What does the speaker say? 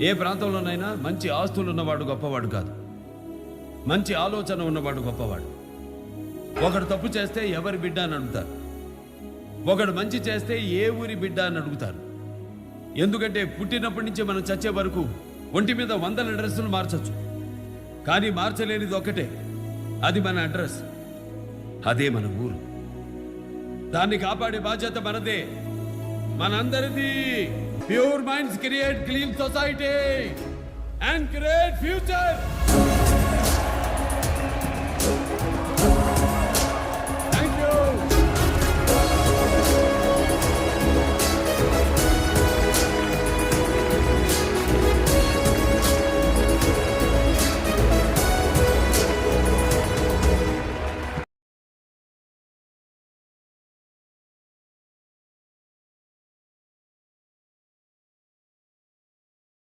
ఏ ప్రాంతంలోనైనా మంచి ఆస్తులు ఉన్నవాడు గొప్పవాడు కాదు. మంచి ఆలోచన ఉన్నవాడు గొప్పవాడు. ఒకడు తప్పు చేస్తే ఎవరి బిడ్డ అని అడుగుతారు. ఒకడు మంచి చేస్తే ఏ ఊరి బిడ్డ అని అడుగుతారు. ఎందుకంటే పుట్టినప్పటి నుంచి మనం చచ్చే వరకు ఒంటి మీద వందల అడ్రస్సులు మార్చచ్చు. కానీ మార్చలేనిది ఒక్కటే. అది మన అడ్రస్. అదే మన ఊరు. దాన్ని కాపాడే బాధ్యత మనదే. మనందరిది pure minds create clean society and create future.